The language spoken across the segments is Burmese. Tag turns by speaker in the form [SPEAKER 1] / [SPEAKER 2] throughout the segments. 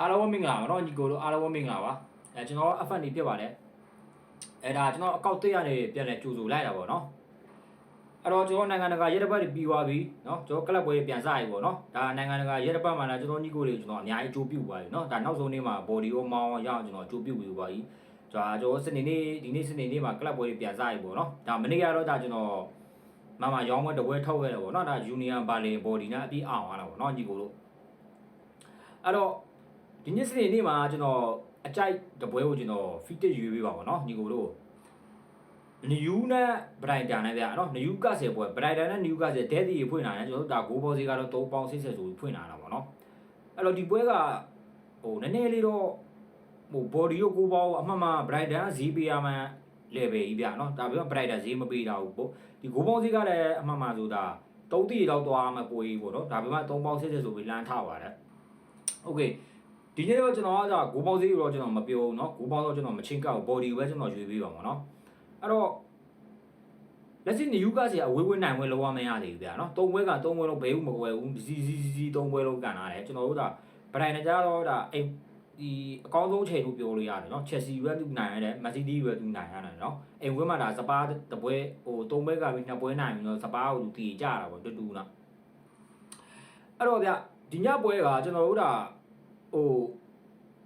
[SPEAKER 1] အားလုံးပဲမင်္ဂလာပါเนาะညီကိုတို့အားလုံးပဲမင်္ဂလာပါအဲကျွန်တော် F1 နေဖြစ်ပါတယ်အဲဒါကျွန်တော်အကောက်တက်ရနေပြန်လဲကြိုဆိုလိုက်တာပေါ့เนาะအဲ့တော့ကျွန်တော်နိုင်ငံတကာရဲတပ်ဖွဲ့တွေပြီးသွားပြီเนาะကျွန်တော်ကလပ်ပွဲတွေပြန်စရပြီပေါ့เนาะဒါနိုင်ငံတကာရဲတပ်ဖွဲ့မှာလည်းကျွန်တော်ညီကိုတွေကျွန်တော်အများကြီးအကျိုးပြုသွားပြီเนาะဒါနောက်ဆုံးနေ့မှာ body ရောမောင်းရောရအောင်ကျွန်တော်အကျိုးပြုပြီးပါပြီဒါကျွန်တော်စနေနေ့ဒီနေ့စနေနေ့မှာကလပ်ပွဲတွေပြန်စရပြီပေါ့เนาะဒါမနေ့ကတော့ဒါကျွန်တော်မမရောင်းပွဲတစ်ပွဲထုတ်ခဲ့တယ်ပေါ့เนาะဒါ Union Berlin body နဲ့အပြီးအောင်သွားတာပေါ့เนาะညီကိုတို့အဲ့တော့ ဒီနေ့စနေနေ့မှာကျွန်တော်အကြိုက်တပွဲကိုကျွန်တော် feedback ယူပေးပါပါเนาะညီကိုတို့နယူးနဲ့ဘရိုင်တန်နဲ့ဗျာเนาะနယူးကဆယ်ပွဲဘရိုင်တန်နဲ့နယူးကဆယ်ဒဲဒီဖွင့်လာတယ်ကျွန်တော်တို့ဒါဂိုးဘောစီကတော့3ပေါင်60ဆိုပြီးဖွင့်လာတာပါเนาะအဲ့တော့ဒီပွဲကဟိုနည်းနည်းလေးတော့ဟို body ကိုကိုပေါအမှန်မှဘရိုင်တန်ကဈေးပေးရမှ level ကြီးဗျာเนาะဒါပေမဲ့ဘရိုင်တန်ဈေးမပေးတာဘူးပေါ့ဒီဂိုးဘောစီကလည်းအမှန်မှဆိုတာ3တီတော့သွားမှပွဲကြီးပေါ့เนาะဒါပေမဲ့3ပေါင်60ဆိုပြီးလမ်းထားပါတယ် okay ဒီနေ့တော့ကျွန်တော်ကကြာဂိုးပေါင်းစည်းတော့ကျွန်တော်မပြောဘူးเนาะဂိုးပေါင်းတော့ကျွန်တော်မချင်းကောက် body ပဲကျွန်တော်ရွေးပေးပါမှာเนาะအဲ့တော့လက်ရှိနယူကာစီကအဝေးဝေးနိုင်ဝဲလောရမရသေးဘူးဗျာเนาะသုံးပွဲကသုံးပွဲလုံးဘယ်ဘူးမကွယ်ဘူးစီစီစီစီသုံးပွဲလုံးကန်လာတယ်ကျွန်တော်တို့ကဗရိုင်နဲ့ကြတော့ဒါအိမ်ဒီအကောင်းဆုံးချိန်လို့ပြောလို့ရတယ်เนาะ Chelsea ရွက်သူနိုင်ရတယ် Man City ရွက်သူနိုင်ရတယ်เนาะအိမ်ဝဲမှာဒါစပါးတပွဲဟိုသုံးပွဲကပြီးနှစ်ပွဲနိုင်ပြီးတော့စပါးကိုသူတည်ကြတာပေါ့တူတူเนาะအဲ့တော့ဗျဒီညပွဲကကျွန်တော်တို့ဒါ ဟို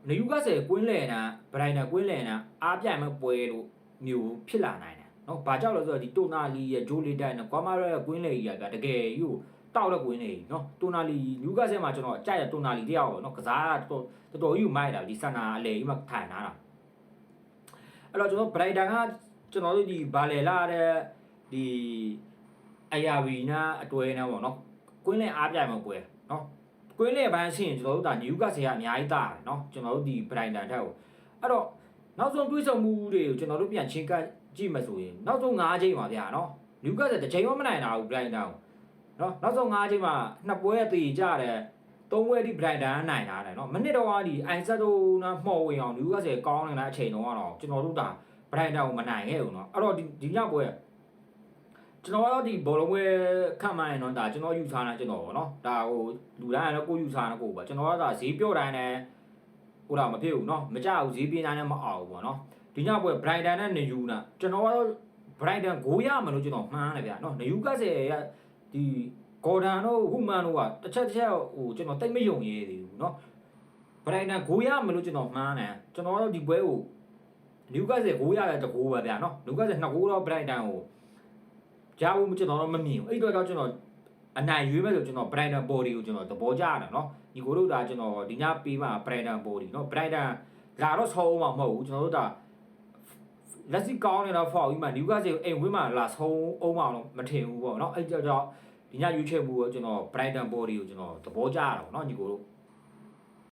[SPEAKER 1] နယူကာဆယ်ကွင်းလဲတာဘရိုင်နာကွင်းလဲတာအားပြိုင်မဲ့ပွဲလို့မျိုးဖြစ်လာနိုင်တယ်နော်။ဘာကြောင့်လဲဆိုတော့ဒီတိုနာလီရဲ့ဂျိုလီတိုင်နဲ့ကွာမာရဲရဲ့ကွင်းလဲကြီးကတကယ်ယူတောက်တဲ့ကွင်းလဲကြီးနော်။တိုနာလီနယူကာဆယ်မှာကျွန်တော်အကြိုက်တဲ့တိုနာလီတယောက်နော်။ကစားတော်တော်တော်ကြီးမိုက်တာဒီဆန်နာအလေကြီးမှထိုင်လာတာ။အဲ့တော့ကျွန်တော်ဘရိုင်တန်ကကျွန်တော်တို့ဒီဘာလေလာတဲ့ဒီအယာဝီနာအတွဲနေပေါ့နော်။ကွင်းလဲအားပြိုင်မဲ့ပွဲနော်။ ကွင်းလေဘန်းဆင်းကျွန်တော်တို့ဒါနယူကာဆယ်ကအများကြီးတာတယ်เนาะကျွန်တော်တို့ဒီဘရိုင်တန်ထက်ကိုအဲ့တော့နောက်ဆုံးတွေးဆုံမှုတွေကိုကျွန်တော်တို့ပြန်ချင်းကပ်ကြည့်မှဆိုရင်နောက်ဆုံး၅ချိန်ပါဗျာเนาะနယူကာဆယ်တစ်ချိန်မှမနိုင်တာဘူးဘရိုင်တန်ကိုเนาะနောက်ဆုံး၅ချိန်မှာနှစ်ပွဲအသေးကြတယ်သုံးပွဲဒီဘရိုင်တန်ကနိုင်တာတယ်เนาะမနစ်တော့ကဒီအိုင်ဆက်တို့နာမှော်ဝင်အောင်နယူကာဆယ်ကောင်းနေတဲ့အချိန်တော့ကတော့ကျွန်တော်တို့ဒါဘရိုင်တန်ကိုမနိုင်ခဲ့ဘူးเนาะအဲ့တော့ဒီဒီညပွဲ ကျွန်တော်ကတော့ဒီဘောလုံးပွဲခန့်မှန်းရင်တော့ဒါကျွန်တော်ယူဆတာကျွန်တော်ပေါ့နော်ဒါဟိုလူတိုင်းကတော့ကိုယူဆတာကိုပေါ့ကျွန်တော်ကဒါဈေးပြော့တိုင်းနဲ့ဟိုတော့မဖြစ်ဘူးနော်မကြဘူးဈေးပြင်းတိုင်းနဲ့မအောင်ဘူးပေါ့နော်ဒီညပွဲ Brighton နဲ့ New နာကျွန်တော်ကတော့ Brighton ဂိုးရမယ်လို့ကျွန်တော်မှန်းတယ်ဗျာနော် New Castle ရဲ့ဒီ Gordon တို့ Human တို့ကတစ်ချက်တစ်ချက်ဟိုကျွန်တော်တိတ်မယုံရည်သေးဘူးနော် Brighton ဂိုးရမယ်လို့ကျွန်တော်မှန်းတယ်ကျွန်တော်ကတော့ဒီပွဲကို New Castle ဂိုးရတဲ့တကိုးပဲဗျာနော် New Castle နှစ်ဂိုးတော့ Brighton ကို ကြားဘူးကျွန်တော်တော့မမြင်ဘူးအဲ့တော့တော့ကျွန်တော်အနိုင်ရွေးမဲ့ဆိုကျွန်တော် Brighton body ကိုကျွန်တော်သဘောကျတာเนาะဒီကိုတို့ဒါကျွန်တော်ဒီညပေးမှာ Brighton body เนาะ Brighton လာတော့ဆောင်းမှာမဟုတ်ဘူးကျွန်တော်တို့ဒါလက်စီကောင်းနေတော့ဖောက်ပြီးမှ Newcastle အိမ်ဝင်းမှာလာဆုံးအောင်မအောင်တော့မထင်ဘူးပေါ့เนาะအဲ့ကြောင့်ဒီညရွေးချယ်မှုကိုကျွန်တော် Brighton body ကိုကျွန်တော်သဘောကျတာပေါ့เนาะညီကိုတို့